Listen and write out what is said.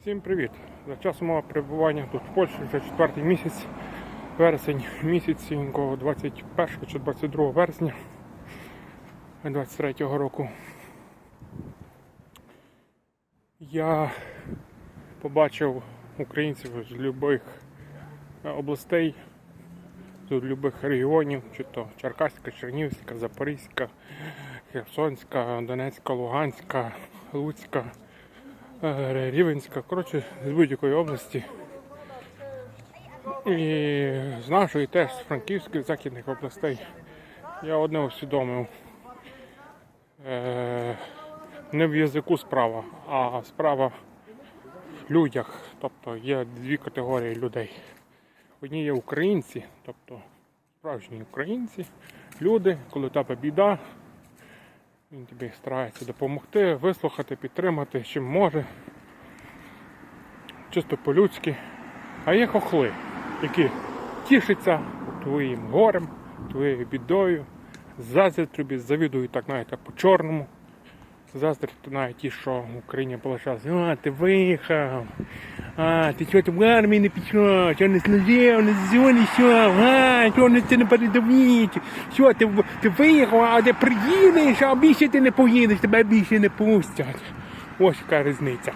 Всім привіт! За час мого перебування тут в Польщі вже четвертий місяць, вересень місяцінького 21 чи 22 вересня 23 року. Я побачив українців з будь-яких областей, з будь-яких регіонів, чи то Черкаська, Чернігівська, Запорізька, Херсонська, Донецька, Луганська, Луцька. Рівенська, коротше, з будь-якої області. І з нашої теж, з Франківської, з західних областей. Я одне усвідомив. Е, не в язику справа, а справа в людях. Тобто є дві категорії людей. Одні є українці, тобто справжні українці, люди, коли тебе біда, він тобі старається допомогти, вислухати, підтримати, чим може. Чисто по-людськи. А є хохли, які тішаться твоїм горем, твоєю бідою, заздрять тобі, завідують так навіть по-чорному. Заздрять навіть ті, що в Україні час. А, ти виїхав. А, ти чого ти в армії не пішов, на не служив, не зоні йшов, а, что не ти не що ти, ти виїхав, а де приїдеш, а більше ти не поїдеш, тебе більше не пустять. Ось яка різниця.